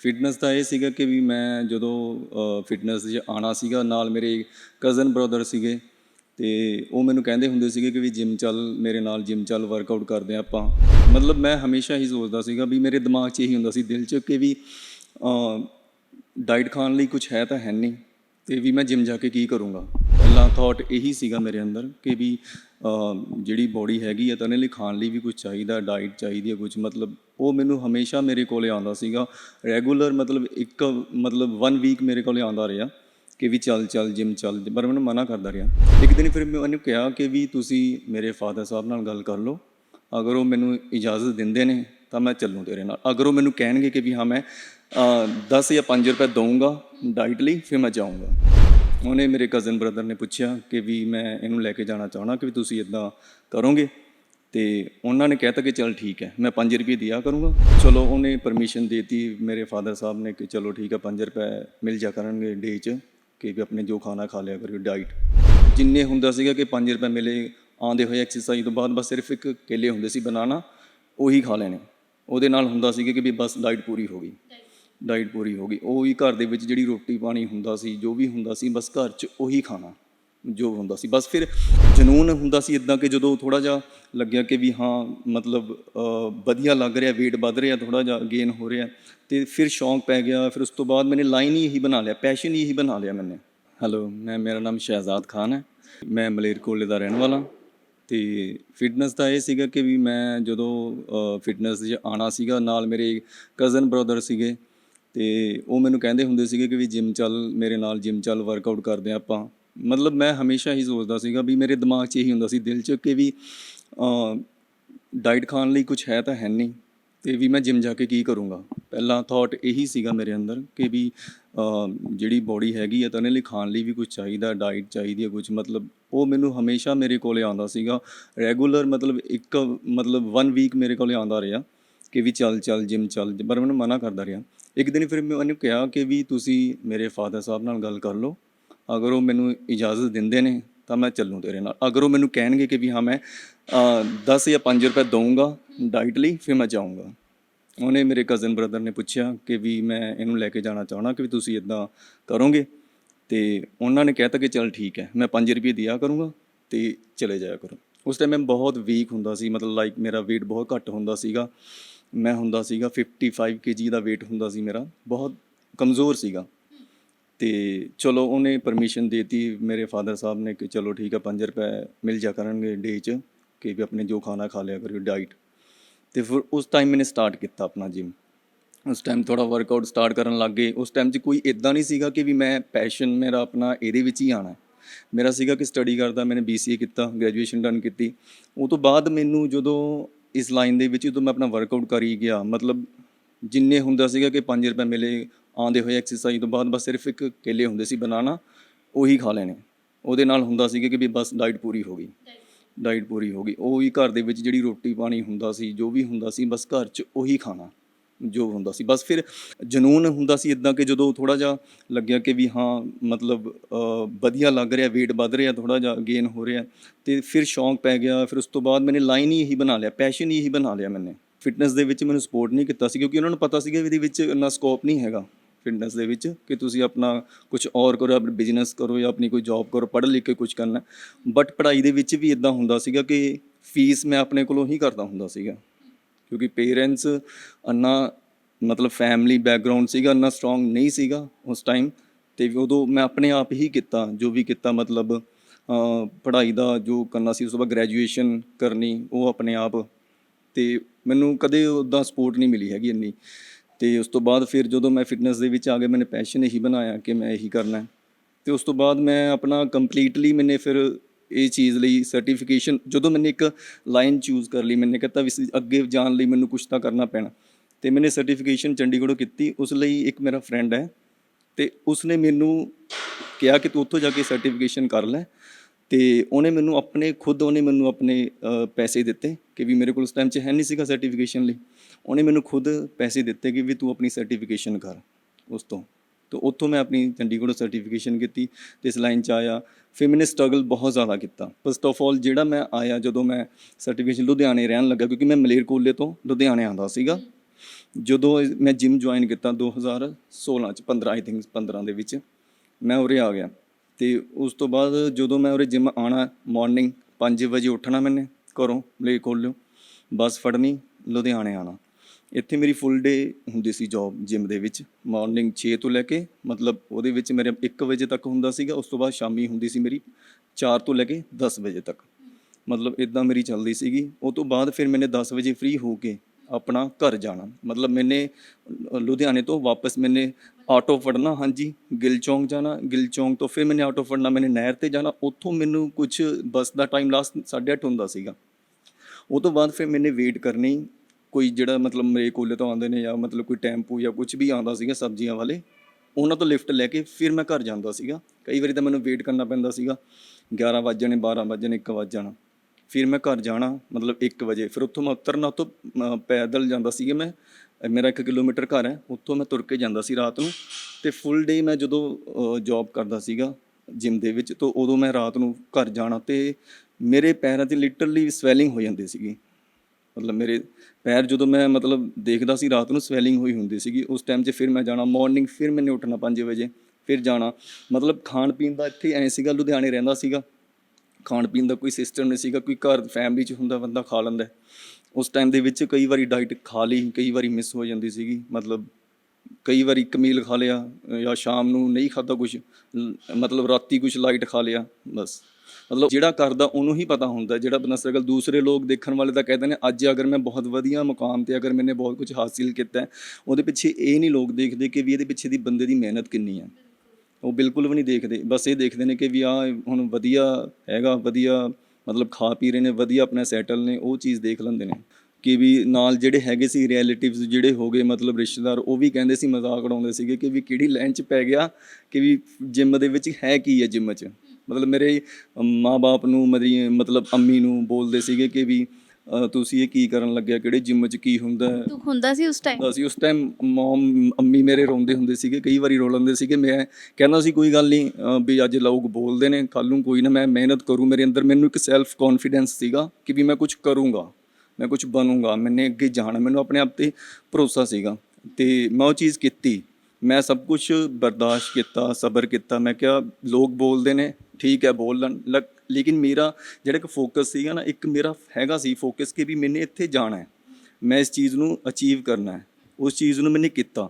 Fitness ਤਾਂ ਇਹ ਸੀਗਾ ਕਿ ਵੀ ਮੈਂ ਜਦੋਂ ਫਿਟਨੈਸ 'ਚ ਆਣਾ ਸੀਗਾ, ਨਾਲ ਮੇਰੇ ਕਜ਼ਨ ਬ੍ਰਦਰ ਸੀਗੇ ਤੇ ਉਹ ਮੈਨੂੰ ਕਹਿੰਦੇ ਹੁੰਦੇ ਸੀਗੇ ਕਿ ਵੀ ਜਿਮ ਚੱਲ, ਮੇਰੇ ਨਾਲ ਜਿਮ ਚੱਲ ਵਰਕਆਊਟ ਕਰਦੇ ਹਾਂ ਆਪਾਂ। ਮਤਲਬ ਮੈਂ ਹਮੇਸ਼ਾ ਹੀ ਸੋਚਦਾ ਸੀਗਾ ਵੀ ਮੇਰੇ ਦਿਮਾਗ 'ਚ ਇਹੀ ਹੁੰਦਾ ਸੀ, ਦਿਲ 'ਚ ਕਿ ਵੀ ਡਾਈਟ ਖਾਣ ਲਈ ਕੁਝ ਹੈ ਤਾਂ ਹੈ ਨਹੀਂ, ਤੇ ਵੀ ਮੈਂ ਜਿਮ ਜਾ ਕੇ ਕੀ ਕਰੂੰਗਾ। ਪਹਿਲਾ ਥਾਟ ਇਹੀ ਸੀਗਾ ਮੇਰੇ ਅੰਦਰ ਕਿ ਵੀ ਜਿਹੜੀ ਬੋਡੀ ਹੈਗੀ ਹੈ ਤਾਂ ਉਹਨੇ ਲਈ ਖਾਣ ਲਈ ਵੀ ਕੁਝ ਚਾਹੀਦਾ ਡਾਈਟ ਚਾਹੀਦੀ ਹੈ ਕੁਝ ਮਤਲਬ ਉਹ ਮੈਨੂੰ ਹਮੇਸ਼ਾ ਮੇਰੇ ਕੋਲੇ ਆਉਂਦਾ ਸੀਗਾ। ਰੈਗੂਲਰ ਮਤਲਬ ਇੱਕ ਮਤਲਬ 1 ਵੀਕ ਮੇਰੇ ਕੋਲੇ ਆਉਂਦਾ ਰਿਹਾ ਕਿ ਵੀ ਚੱਲ ਚੱਲ ਜਿਮ ਚੱਲ ਪਰ ਮੈਨੂੰ ਮਨਾ ਕਰਦਾ ਰਿਹਾ। ਇੱਕ ਦਿਨ ਫਿਰ ਮੈਂ ਉਹਨੂੰ ਕਿਹਾ ਕਿ ਵੀ ਤੁਸੀਂ ਮੇਰੇ ਫਾਦਰ ਸਾਹਿਬ ਨਾਲ ਗੱਲ ਕਰ ਲਓ। ਅਗਰ ਉਹ ਮੈਨੂੰ ਇਜਾਜ਼ਤ ਦਿੰਦੇ ਨੇ ਤਾਂ ਮੈਂ ਚੱਲੂ ਤੇਰੇ ਨਾਲ। ਅਗਰ ਉਹ ਮੈਨੂੰ ਕਹਿਣਗੇ ਕਿ ਵੀ ਹਾਂ ਮੈਂ ਅ, 10 ਜਾਂ 5 ਰੁਪਏ ਦਊਂਗਾ ਡਾਈਟ ਲਈ ਫਿਰ ਮੈਂ ਜਾਊਂਗਾ। ਉਹਨੇ ਮੇਰੇ ਕਜ਼ਨ ਬ੍ਰਦਰ ਨੇ ਪੁੱਛਿਆ ਕਿ ਵੀ ਮੈਂ ਇਹਨੂੰ ਲੈ ਕੇ ਜਾਣਾ ਚਾਹਣਾ ਕਿ ਵੀ ਤੁਸੀਂ ਇਦਾਂ ਕਰੋਗੇ। ਤੇ ਉਹਨਾਂ ਨੇ ਕਹਿਤਾ ਕਿ ਚਲ ਠੀਕ ਹੈ, ਮੈਂ 5 ਰੁਪਏ ਦਿਆ ਕਰੂੰਗਾ। ਚਲੋ ਉਹਨੇ ਪਰਮਿਸ਼ਨ ਦੇਤੀ ਮੇਰੇ ਫਾਦਰ ਸਾਹਿਬ ਨੇ ਕਿ ਚਲੋ ਠੀਕ ਹੈ 5 ਰੁਪਏ ਮਿਲ ਜਾ ਕਰਨਗੇ ਡੇ 'ਚ, ਕਿ ਵੀ ਆਪਣੇ ਜੋ ਖਾਣਾ ਖਾ ਲਿਆ ਕਰਿਓ ਡਾਈਟ ਜਿੰਨੇ ਹੁੰਦਾ ਸੀਗਾ ਕਿ 5 ਰੁਪਏ ਮਿਲੇ, ਆਉਂਦੇ ਹੋਏ ਐਕਸਰਸਾਈਜ਼ ਤੋਂ ਬਾਅਦ ਬਸ ਸਿਰਫ ਇੱਕ ਕੇਲੇ ਹੁੰਦੇ ਸੀ ਬਨਾਨਾ, ਉਹੀ ਖਾ ਲੈਣੇ। ਉਹਦੇ ਨਾਲ ਹੁੰਦਾ ਸੀਗਾ ਕਿ ਵੀ ਬਸ ਡਾਈਟ ਪੂਰੀ ਹੋ ਗਈ। ਡਾਈਟ ਪੂਰੀ ਹੋ ਗਈ। ਉਹੀ ਘਰ ਦੇ ਵਿੱਚ ਜਿਹੜੀ ਰੋਟੀ ਪਾਣੀ ਹੁੰਦਾ ਸੀ, ਜੋ ਵੀ ਹੁੰਦਾ ਸੀ, ਬਸ ਘਰ 'ਚ ਉਹੀ ਖਾਣਾ, ਜੋ ਹੁੰਦਾ ਸੀ। ਬਸ ਫਿਰ ਜਨੂਨ ਹੁੰਦਾ ਸੀ ਇਦਾਂ ਕਿ ਜਦੋਂ ਥੋੜਾ ਜਿਹਾ ਲੱਗਿਆ ਕਿ ਵੀ ਹਾਂ, ਮਤਲਬ ਵਧੀਆ ਲੱਗ ਰਿਹਾ, weight ਵੱਧ ਰਿਹਾ ਥੋੜਾ ਜਿਹਾ ਗੇਨ ਹੋ ਰਿਹਾ, ਤੇ ਫਿਰ ਸ਼ੌਂਕ ਪੈ ਗਿਆ। ਫਿਰ ਉਸ ਤੋਂ ਬਾਅਦ ਮੈਨੇ ਲਾਈਨ ਹੀ ਇਹੀ ਬਣਾ ਲਿਆ ਪੈਸ਼ਨ ਹੀ ਇਹੀ ਬਣਾ ਲਿਆ ਮੈਨੇ। ਹੈਲੋ ਮੈਂ, ਮੇਰਾ ਨਾਮ ਸ਼ਹਿਜ਼ਾਦ ਖਾਨ ਹੈ। ਮੈਂ ਮਲੇਰਕੋਟਲੇ ਦਾ ਰਹਿਣ ਵਾਲਾ। ਤੇ ਫਿਟਨੈਸ ਦਾ ਇਹ ਸੀਗਾ ਕਿ ਵੀ ਮੈਂ ਜਦੋਂ ਫਿਟਨੈਸ 'ਚ ਆਣਾ ਸੀਗਾ, ਨਾਲ ਮੇਰੇ ਕਜ਼ਨ ਬ੍ਰਦਰ ਸੀਗੇ ਤੇ ਉਹ ਮੈਨੂੰ ਕਹਿੰਦੇ ਹੁੰਦੇ ਸੀਗੇ ਕਿ ਵੀ ਜਿਮ ਚੱਲ, ਮੇਰੇ ਨਾਲ ਜਿਮ ਚੱਲ ਵਰਕਆਊਟ ਕਰਦੇ ਹਾਂ ਆਪਾਂ। ਮਤਲਬ ਮੈਂ ਹਮੇਸ਼ਾ ਹੀ ਸੋਚਦਾ ਸੀਗਾ ਵੀ ਮੇਰੇ ਦਿਮਾਗ 'ਚ ਇਹੀ ਹੁੰਦਾ ਸੀ, ਦਿਲ 'ਚ ਕਿ ਵੀ ਡਾਈਟ ਖਾਣ ਲਈ ਕੁਝ ਹੈ ਤਾਂ ਹੈ ਨਹੀਂ, ਤੇ ਵੀ ਮੈਂ ਜਿਮ ਜਾ ਕੇ ਕੀ ਕਰੂੰਗਾ। ਪਹਿਲਾ ਥਾਟ ਇਹੀ ਸੀਗਾ ਮੇਰੇ ਅੰਦਰ ਕਿ ਵੀ ਜਿਹੜੀ ਬੋਡੀ ਹੈਗੀ ਹੈ ਤਾਂ ਉਹਨੇ ਲਈ ਖਾਣ ਲਈ ਵੀ ਕੁਝ ਚਾਹੀਦਾ ਡਾਈਟ ਚਾਹੀਦੀ ਹੈ ਕੁਝ ਮਤਲਬ ਉਹ ਮੈਨੂੰ ਹਮੇਸ਼ਾ ਮੇਰੇ ਕੋਲੇ ਆਉਂਦਾ ਸੀਗਾ। ਰੈਗੂਲਰ ਮਤਲਬ ਇੱਕ, ਮਤਲਬ 1 ਵੀਕ ਮੇਰੇ ਕੋਲੇ ਆਉਂਦਾ ਰਿਹਾ ਕਿ ਵੀ ਚੱਲ ਚੱਲ ਜਿਮ ਚੱਲ। ਪਰ ਮੈਨੂੰ ਮਨਾ ਕਰਦਾ ਰਿਹਾ। ਇੱਕ ਦਿਨ ਫਿਰ ਮੈਂ ਉਹਨੂੰ ਕਿਹਾ ਕਿ ਵੀ ਤੁਸੀਂ ਮੇਰੇ ਫਾਦਰ ਸਾਹਿਬ ਨਾਲ ਗੱਲ ਕਰ ਲਓ। ਅਗਰ ਉਹ ਮੈਨੂੰ ਇਜਾਜ਼ਤ ਦਿੰਦੇ ਨੇ ਤਾਂ ਮੈਂ ਚੱਲੂ ਤੇਰੇ ਨਾਲ। ਅਗਰ ਉਹ ਮੈਨੂੰ ਕਹਿਣਗੇ ਕਿ ਵੀ ਹਾਂ ਮੈਂ ਅ, 10 ਜਾਂ 5 ਰੁਪਏ ਦਊਂਗਾ ਡਾਈਟ ਲਈ ਫਿਰ ਮੈਂ ਜਾਊਂਗਾ। ਉਹਨੇ ਮੇਰੇ ਕਜ਼ਨ ਬ੍ਰਦਰ ਨੇ ਪੁੱਛਿਆ ਕਿ ਵੀ ਮੈਂ ਇਹਨੂੰ ਲੈ ਕੇ ਜਾਣਾ ਚਾਹਣਾ ਕਿ ਵੀ ਤੁਸੀਂ ਇਦਾਂ ਕਰੋਗੇ। ਤੇ ਉਹਨਾਂ ਨੇ ਕਹਿਤਾ ਕਿ ਚਲ ਠੀਕ ਹੈ ਮੈਂ 5 ਰੁਪਏ ਦਿਆ ਕਰੂੰਗਾ ਤੇ ਚਲੇ ਜਾਇਆ ਕਰੋ। ਉਸ ਟਾਈਮ ਮੈਂ ਬਹੁਤ ਵੀਕ ਹੁੰਦਾ ਸੀ ਮਤਲਬ ਲਾਈਕ ਮੇਰਾ weight ਬਹੁਤ ਘੱਟ ਹੁੰਦਾ ਸੀਗਾ। ਮੈਂ ਹੁੰਦਾ ਸੀਗਾ 55 kg ਦਾ weight ਹੁੰਦਾ ਸੀ ਮੇਰਾ, ਬਹੁਤ ਕਮਜ਼ੋਰ ਸੀਗਾ। ਤੇ ਚਲੋ ਉਹਨੇ ਪਰਮਿਸ਼ਨ ਦੇਤੀ ਮੇਰੇ ਫਾਦਰ ਸਾਹਿਬ ਨੇ ਕਿ ਚਲੋ ਠੀਕ ਹੈ 5 ਰੁਪਏ ਮਿਲ ਜਾ ਕਰਨਗੇ ਡੇ 'ਚ, ਕਿ ਵੀ ਆਪਣੇ ਜੋ ਖਾਣਾ ਖਾ ਲਿਆ ਕਰਿਓ ਡਾਈਟ ਤੇ ਫਿਰ ਉਸ ਟਾਈਮ ਮੈਨੇ ਸਟਾਰਟ ਕੀਤਾ ਆਪਣਾ ਜਿਮ ਉਸ ਟਾਈਮ ਥੋੜਾ ਵਰਕਆਊਟ ਸਟਾਰਟ ਕਰਨ ਲੱਗ ਗਏ। ਉਸ ਟਾਈਮ 'ਚ ਕੋਈ ਇਦਾਂ ਨਹੀਂ ਸੀਗਾ ਕਿ ਵੀ ਮੈਂ ਪੈਸ਼ਨ ਮੇਰਾ ਆਪਣਾ ਇਹਦੇ ਵਿੱਚ ਹੀ ਆਣਾ ਮੇਰਾ ਸੀਗਾ ਕਿ ਸਟੱਡੀ ਕਰਦਾ ਮੈंने BCA ਕੀਤਾ ਗ੍ਰੈਜੂਏਸ਼ਨ ਡਨ ਕੀਤੀ। ਉਹ ਤੋਂ ਬਾਅਦ ਮੈਨੂੰ ਜਦੋਂ ਇਸ ਲਾਈਨ ਦੇ ਵਿੱਚ ਜਦੋਂ ਮੈਂ ਆਪਣਾ ਵਰਕਆਊਟ ਕਰੀ ਗਿਆ। ਮਤਲਬ ਜਿੰਨੇ ਹੁੰਦਾ ਸੀਗਾ ਕਿ 5 ਰੁਪਏ ਮਿਲੇ ਆਉਂਦੇ ਹੋਏ ਐਕਸਰਸਾਈਜ਼ ਤੋਂ ਬਾਅਦ ਬਸ ਸਿਰਫ ਇੱਕ ਕੇਲੇ ਹੁੰਦੇ ਸੀ ਬਨਾਨਾ, ਉਹੀ ਖਾ ਲੈਣੇ। ਉਹਦੇ ਨਾਲ ਹੁੰਦਾ ਸੀਗਾ ਕਿ ਵੀ ਬਸ ਡਾਈਟ ਪੂਰੀ ਹੋ ਗਈ। ਡਾਈਟ ਪੂਰੀ ਹੋ ਗਈ। ਉਹ ਹੀ ਘਰ ਦੇ ਵਿੱਚ ਜਿਹੜੀ ਰੋਟੀ ਪਾਣੀ ਹੁੰਦਾ ਸੀ, ਜੋ ਵੀ ਹੁੰਦਾ ਸੀ, ਬਸ ਘਰ 'ਚ ਉਹੀ ਖਾਣਾ। ਜੋ ਹੁੰਦਾ ਸੀ। ਬਸ ਫਿਰ ਜਨੂਨ ਹੁੰਦਾ ਸੀ ਇਦਾਂ ਕਿ ਜਦੋਂ ਥੋੜਾ ਜਿਹਾ ਲੱਗਿਆ ਕਿ ਵੀ ਹਾਂ, ਮਤਲਬ ਵਧੀਆ ਲੱਗ ਰਿਹਾ, weight ਵੱਧ ਰਿਹਾ ਥੋੜਾ ਜਿਹਾ ਗੇਨ ਹੋ ਰਿਹਾ, ਤੇ ਫਿਰ ਸ਼ੌਂਕ ਪੈ ਗਿਆ। ਫਿਰ ਉਸ ਤੋਂ ਬਾਅਦ ਮੈਨੇ ਲਾਈਨ ਹੀ ਇਹੀ ਬਣਾ ਲਿਆ ਪੈਸ਼ਨ ਹੀ ਇਹੀ ਬਣਾ ਲਿਆ ਮੈਨੇ। ਫਿਟਨੈਸ ਦੇ ਵਿੱਚ ਮੈਨੂੰ ਸਪੋਰਟ ਨਹੀਂ ਕੀਤਾ ਸੀ, ਕਿਉਂਕਿ ਉਹਨਾਂ ਨੂੰ ਪਤਾ ਸੀਗਾ ਵੀ ਇਹਦੇ ਵਿੱਚ ਇੰਨਾ ਸਕੋਪ ਨਹੀਂ ਹੈਗਾ ਫਿਟਨੈਸ ਦੇ ਵਿੱਚ, ਕਿ ਤੁਸੀਂ ਆਪਣਾ ਕੁਝ ਔਰ ਕਰੋ, ਆਪਣਾ ਬਿਜ਼ਨਸ ਕਰੋ ਜਾਂ ਆਪਣੀ ਕੋਈ ਜੌਬ ਕਰੋ, ਪੜ੍ਹ ਲਿਖ ਕੇ ਕੁਝ ਕਰਨਾ। ਬਟ ਪੜ੍ਹਾਈ ਦੇ ਵਿੱਚ ਵੀ ਇਦਾਂ ਹੁੰਦਾ ਸੀਗਾ ਕਿ ਫੀਸ ਮੈਂ ਆਪਣੇ ਕੋਲੋਂ ਹੀ ਕਰਦਾ ਹੁੰਦਾ ਸੀਗਾ। ਕਿਉਂਕਿ ਪੇਰੈਂਟਸ ਅੰਨਾ ਮਤਲਬ ਫੈਮਿਲੀ ਬੈਕਗ੍ਰਾਉਂਡ ਸੀਗਾ, ਅੰਨਾ ਸਟਰੋਂਗ ਨਹੀਂ ਸੀਗਾ ਉਸ ਟਾਈਮ ਤੇ ਉਦੋਂ ਮੈਂ ਆਪਣੇ ਆਪ ਹੀ ਕੀਤਾ, ਜੋ ਵੀ ਕੀਤਾ ਮਤਲਬ ਪੜ੍ਹਾਈ ਦਾ ਜੋ ਕਰਨਾ ਸੀ ਉਸ ਤੋਂ ਬਾਅਦ ਗ੍ਰੈਜੂਏਸ਼ਨ ਕਰਨੀ, ਉਹ ਆਪਣੇ ਆਪ ਤੇ ਮੈਨੂੰ ਕਦੇ ਉਦਾਂ ਸਪੋਰਟ ਨਹੀਂ ਮਿਲੀ ਹੈਗੀ ਇੰਨੀ ਤੇ ਉਸ ਤੋਂ ਬਾਅਦ ਫਿਰ ਜਦੋਂ ਮੈਂ ਫਿਟਨੈਸ ਦੇ ਵਿੱਚ ਆ ਗਿਆ, ਮੈਨੇ ਪੈਸ਼ਨ ਇਹੀ ਬਣਾਇਆ ਕਿ ਮੈਂ ਇਹੀ ਕਰਨਾ ਹੈ ਤੇ ਉਸ ਤੋਂ ਬਾਅਦ ਮੈਂ ਆਪਣਾ ਕੰਪਲੀਟਲੀ ਮੈਨੇ ਫਿਰ ਇਹ ਚੀਜ਼ ਲਈ ਸਰਟੀਫਿਕੇਸ਼ਨ ਜਦੋਂ ਮੈਨੇ ਇੱਕ ਲਾਈਨ ਚੂਜ਼ ਕਰ ਲਈ, ਮੈਨੇ ਕਿਹਾ ਵੀ ਅੱਗੇ ਜਾਣ ਲਈ ਮੈਨੂੰ ਕੁਝ ਤਾਂ ਕਰਨਾ ਪੈਣਾ। ਤੇ ਮੈਨੇ ਸਰਟੀਫਿਕੇਸ਼ਨ ਚੰਡੀਗੜ੍ਹੋਂ ਕੀਤੀ, ਉਸ ਲਈ ਇੱਕ ਮੇਰਾ ਫਰੈਂਡ ਹੈ। ਤੇ ਉਸਨੇ ਮੈਨੂੰ ਕਿਹਾ ਕਿ ਤੂੰ ਉੱਥੋਂ ਜਾ ਕੇ ਸਰਟੀਫਿਕੇਸ਼ਨ ਕਰ ਲੈ। ਤੇ ਉਹਨੇ ਮੈਨੂੰ ਆਪਣੇ, ਖੁਦ ਉਹਨੇ ਮੈਨੂੰ ਆਪਣੇ ਪੈਸੇ ਦਿੱਤੇ ਕਿ ਵੀ ਮੇਰੇ ਕੋਲ ਉਸ ਟਾਈਮ 'ਚ ਹੈ ਨਹੀਂ ਸੀਗਾ ਸਰਟੀਫਿਕੇਸ਼ਨ ਲਈ। ਉਹਨੇ ਮੈਨੂੰ ਖੁਦ ਪੈਸੇ ਦਿੱਤੇ ਕਿ ਵੀ ਤੂੰ ਆਪਣੀ ਸਰਟੀਫਿਕੇਸ਼ਨ ਕਰ, ਉਸ ਤੋਂ। ਤੇ ਉੱਥੋਂ ਮੈਂ ਆਪਣੀ ਚੰਡੀਗੜ੍ਹੋਂ ਸਰਟੀਫਿਕੇਸ਼ਨ ਕੀਤੀ ਤੇ ਇਸ ਲਾਈਨ 'ਚ ਆਇਆ ਫਿਰ ਮੈंने ਸਟਰਗਲ ਬਹੁਤ ਜ਼ਿਆਦਾ ਕੀਤਾ ਫਸਟ ਆਫ ਆਲ ਜਿਹੜਾ ਮੈਂ ਆਇਆ ਜਦੋਂ ਮੈਂ ਸਰਟੀਫਿਕੇਸ਼ਨ ਲੁਧਿਆਣੇ ਰਹਿਣ ਲੱਗਾ ਕਿਉਂਕਿ ਮੈਂ ਮਲੇਰਕੋਟਲੇ ਤੋਂ ਲੁਧਿਆਣੇ ਆਂਦਾ ਸੀਗਾ ਜਦੋਂ ਮੈਂ ਜਿਮ ਜੁਆਇਨ ਕੀਤਾ 2016 ਚ 15 ਆਈ ਥਿੰਕ 15 ਦੇ ਵਿੱਚ ਮੈਂ ਉਰੇ ਆ ਗਿਆ ਤੇ ਉਸ ਤੋਂ ਬਾਅਦ ਜਦੋਂ ਮੈਂ ਉਰੇ ਜਿਮ ਆਣਾ ਮਾਰਨਿੰਗ 5 ਵਜੇ ਉੱਠਣਾ ਮੈਨੇ ਘਰੋਂ ਲੈ ਖੋਲਿਓ ਬੱਸ ਫੜਨੀ ਲੁਧਿਆਣੇ ਆਣਾ ਇੱਥੇ ਮੇਰੀ ਫੁੱਲ ਡੇ ਹੁੰਦੀ ਸੀ ਜੌਬ ਜਿਮ ਦੇ ਵਿੱਚ। ਮਾਰਨਿੰਗ 6 ਤੋਂ ਲੈ ਕੇ, ਮਤਲਬ ਉਹਦੇ ਵਿੱਚ ਮੇਰੇ 1 ਵਜੇ ਤੱਕ ਹੁੰਦਾ ਸੀਗਾ, ਉਸ ਤੋਂ ਬਾਅਦ ਸ਼ਾਮੀ ਹੁੰਦੀ ਸੀ ਮੇਰੀ 4 ਤੋਂ ਲੈ ਕੇ 10 ਵਜੇ ਤੱਕ। ਮਤਲਬ ਇਦਾਂ ਮੇਰੀ ਚੱਲਦੀ ਸੀਗੀ। ਉਹ ਤੋਂ ਬਾਅਦ ਫਿਰ ਮੈਨੇ 10 ਵਜੇ ਫ੍ਰੀ ਹੋ ਕੇ ਆਪਣਾ ਘਰ ਜਾਣਾ। ਮਤਲਬ ਮੈਨੇ ਲੁਧਿਆਣੇ ਤੋਂ ਵਾਪਸ ਮੈਨੇ ਆਟੋ ਫੜਨਾ, ਹਾਂਜੀ, ਗਿਲ ਚੌਂਕ ਜਾਣਾ। ਗਿਲ ਚੌਂਕ ਤੋਂ ਫਿਰ ਮੈਨੇ ਆਟੋ ਫੜਨਾ, ਮੈਨੇ ਨਹਿਰ ਤੇ ਜਾਣਾ। ਉੱਥੋਂ ਮੈਨੂੰ ਕੁਝ ਬੱਸ ਦਾ ਟਾਈਮ ਲਾਸਟ 8:30 ਹੁੰਦਾ ਸੀਗਾ। ਉਹ ਤੋਂ ਬਾਅਦ ਫਿਰ ਮੈਨੇ ਵੇਟ ਕਰਨੀ। ਕੋਈ ਜਿਹੜਾ ਮਤਲਬ ਮੇਰੇ ਕੋਲੇ ਤੋਂ ਆਉਂਦੇ ਨੇ ਜਾਂ ਮਤਲਬ ਕੋਈ ਟੈਂਪੂ ਜਾਂ ਕੁਝ ਵੀ ਆਉਂਦਾ ਸੀਗਾ ਸਬਜ਼ੀਆਂ ਵਾਲੇ, ਉਹਨਾਂ ਤੋਂ ਲਿਫਟ ਲੈ ਕੇ ਫਿਰ ਮੈਂ ਘਰ ਜਾਂਦਾ ਸੀਗਾ। ਕਈ ਵਾਰੀ ਤਾਂ ਮੈਨੂੰ ਵੇਟ ਕਰਨਾ ਪੈਂਦਾ ਸੀਗਾ। 11 ਵਜੇ ਜਾਣੇ 12 ਵਜੇ ਜਾਣੇ 1 ਵਜੇ ਜਾਣਾ। ਫਿਰ ਮੈਂ ਘਰ ਜਾਣਾ, ਮਤਲਬ 1 ਵਜੇ। ਫਿਰ ਉੱਥੋਂ ਮੈਂ ਉਤਰਨਾ, ਉੱਥੋਂ ਪੈਦਲ ਜਾਂਦਾ ਸੀਗਾ ਮੈਂ। ਮੇਰਾ 1 ਕਿਲੋਮੀਟਰ ਘਰ ਹੈ, ਉੱਥੋਂ ਮੈਂ ਤੁਰ ਕੇ ਜਾਂਦਾ ਸੀ ਰਾਤ ਨੂੰ। ਤੇ ਫੁੱਲ ਡੇ ਮੈਂ ਜਦੋਂ ਜੌਬ ਕਰਦਾ ਸੀਗਾ ਜਿਮ ਦੇ ਵਿੱਚ, ਤਾਂ ਉਦੋਂ ਮੈਂ ਰਾਤ ਨੂੰ ਘਰ ਜਾਣਾ ਤੇ ਮੇਰੇ ਪੈਰਾਂ ਤੇ ਲਿਟਰਲੀ ਸਵੈਲਿੰਗ ਹੋ ਜਾਂਦੀ ਸੀਗੀ। ਮਤਲਬ ਮੇਰੇ ਪੈਰ ਜਦੋਂ ਮੈਂ ਮਤਲਬ ਦੇਖਦਾ ਸੀ, ਰਾਤ ਨੂੰ ਸਵੈਲਿੰਗ ਹੋਈ ਹੁੰਦੀ ਸੀਗੀ, ਉਸ ਟਾਈਮ 'ਚ ਫਿਰ ਮੈਂ ਜਾਣਾ ਮਾਰਨਿੰਗ ਫਿਰ ਮੈਨੇ ਉੱਠਣਾ 5 ਵਜੇ, ਫਿਰ ਜਾਣਾ। ਮਤਲਬ ਖਾਣ ਪੀਣ ਦਾ ਇੱਥੇ ਐ ਸੀਗਾ, ਲੁਧਿਆਣੇ ਰਹਿੰਦਾ ਸੀਗਾ। ਖਾਣ ਪੀਣ ਦਾ ਕੋਈ ਸਿਸਟਮ ਨਹੀਂ ਸੀਗਾ, ਕੋਈ ਘਰ ਫੈਮਿਲੀ 'ਚ ਹੁੰਦਾ ਬੰਦਾ ਖਾ ਲੈਂਦਾ। ਉਸ ਟਾਈਮ ਦੇ ਵਿੱਚ ਕਈ ਵਾਰੀ ਡਾਈਟ ਖਾ ਲਈ, ਕਈ ਵਾਰੀ ਮਿਸ ਹੋ ਜਾਂਦੀ ਸੀਗੀ, ਮਤਲਬ ਕਈ ਵਾਰੀ ਇੱਕ ਮੀਲ ਖਾ ਲਿਆ, ਜਾਂ ਸ਼ਾਮ ਨੂੰ ਨਹੀਂ ਖਾਦਾ ਕੁਝ ਮਤਲਬ ਰਾਤੀ ਕੁਝ ਲਾਈਟ ਖਾ ਲਿਆ, ਬਸ। ਮਤਲਬ ਜਿਹੜਾ ਕਰਦਾ ਉਹਨੂੰ ਹੀ ਪਤਾ ਹੁੰਦਾ, ਜਿਹੜਾ ਬੰਦਾ ਸਟਰਗਲ ਦੂਸਰੇ ਲੋਕ ਦੇਖਣ ਵਾਲੇ ਤਾਂ ਕਹਿੰਦੇ ਨੇ, ਅੱਜ ਅਗਰ ਮੈਂ ਬਹੁਤ ਵਧੀਆ ਮੁਕਾਮ ਤੇ ਅਗਰ ਮੈਨੇ ਬਹੁਤ ਕੁਝ ਹਾਸਿਲ ਕੀਤਾ, ਉਹਦੇ ਪਿੱਛੇ ਇਹ ਨਹੀਂ ਲੋਕ ਦੇਖਦੇ ਕਿ ਵੀ ਇਹਦੇ ਪਿੱਛੇ ਦੀ ਬੰਦੇ ਦੀ ਮਿਹਨਤ ਕਿੰਨੀ ਹੈ ਉਹ ਬਿਲਕੁਲ ਵੀ ਨਹੀਂ ਦੇਖਦੇ। ਬਸ ਇਹ ਦੇਖਦੇ ਨੇ ਕਿ ਵੀ ਆ ਹੁਣ ਵਧੀਆ ਹੈਗਾ, ਵਧੀਆ ਮਤਲਬ ਖਾ ਪੀ ਰਹੇ ਨੇ, ਵਧੀਆ ਆਪਣੇ ਸੈਟਲ ਨੇ, ਉਹ ਚੀਜ਼ ਦੇਖ ਲੈਂਦੇ ਨੇ। ਕਿ ਵੀ ਨਾਲ ਜਿਹੜੇ ਹੈਗੇ ਸੀ ਰਿਲੇਟਿਵਸ ਜਿਹੜੇ ਹੋ ਗਏ ਮਤਲਬ ਰਿਸ਼ਤੇਦਾਰ ਉਹ ਵੀ ਕਹਿੰਦੇ ਸੀ ਮਜ਼ਾਕ ਉਡਾਉਂਦੇ ਸੀਗੇ ਕਿ ਵੀ ਕਿਹੜੀ ਲਾਈਨ 'ਚ ਪੈ ਗਿਆ ਕਿ ਵੀ ਜਿਮ ਦੇ ਵਿੱਚ ਹੈ ਕੀ ਹੈ ਜਿਮ 'ਚ? ਮਤਲਬ ਮੇਰੇ ਮਾਪੇ ਨੂੰ ਮੇਰੀ ਮਤਲਬ ਅੰਮੀ ਨੂੰ ਬੋਲਦੇ ਸੀਗੇ ਕਿ ਵੀ ਤੁਸੀਂ ਇਹ ਕੀ ਕਰਨ ਲੱਗਿਆ? ਕਿਹੜੇ ਜਿਮ 'ਚ ਕੀ ਹੁੰਦਾ ਹੈ? ਦੁੱਖ ਹੁੰਦਾ ਸੀ ਉਸ ਟਾਈਮ ਅਸੀਂ ਉਸ ਟਾਈਮ ਮਮ ਅੰਮੀ ਮੇਰੇ ਰੋਂਦੇ ਹੁੰਦੇ ਸੀਗੇ ਕਈ ਵਾਰੀ ਰੋ ਲੈਂਦੇ ਸੀਗੇ। ਮੈਂ ਕਹਿੰਦਾ ਸੀ ਕੋਈ ਗੱਲ ਨਹੀਂ ਵੀ ਅੱਜ ਲੋਕ ਬੋਲਦੇ ਨੇ ਕੱਲ ਨੂੰ ਕੋਈ ਨਾ ਮੈਂ ਮਿਹਨਤ ਕਰੂੰ ਮੇਰੇ ਅੰਦਰ ਮੈਨੂੰ ਇੱਕ ਸੈਲਫ ਕੌਨਫੀਡੈਂਸ ਸੀਗਾ ਕਿ ਵੀ ਮੈਂ ਕੁਝ ਕਰੂੰਗਾ। ਮੈਂ ਕੁਝ ਬਣੂੰਗਾ, ਮੈਨੇ ਅੱਗੇ ਜਾਣਾ, ਮੈਨੂੰ ਆਪਣੇ ਆਪ ਤੇ ਭਰੋਸਾ ਸੀਗਾ ਤੇ ਮੈਂ ਉਹ ਚੀਜ਼ ਕੀਤੀ। ਮੈਂ ਸਭ ਕੁਝ ਬਰਦਾਸ਼ਤ ਕੀਤਾ, ਸਬਰ ਕੀਤਾ, ਮੈਂ ਕਿਹਾ ਲੋਕ ਬੋਲਦੇ ਨੇ, ਠੀਕ ਹੈ, ਬੋਲਣ ਲਕ- ਲੇਕਿਨ ਮੇਰਾ ਜਿਹੜਾ ਇੱਕ ਫੋਕਸ ਸੀਗਾ ਨਾ, ਇੱਕ ਮੇਰਾ ਹੈਗਾ ਸੀ ਫੋਕਸ ਕਿ ਵੀ ਮੈਨੇ ਇੱਥੇ ਜਾਣਾ ਹੈ, ਮੈਂ ਇਸ ਚੀਜ਼ ਨੂੰ ਅਚੀਵ ਕਰਨਾ ਹੈ, ਉਸ ਚੀਜ਼ ਨੂੰ ਮੈਨੇ ਕੀਤਾ।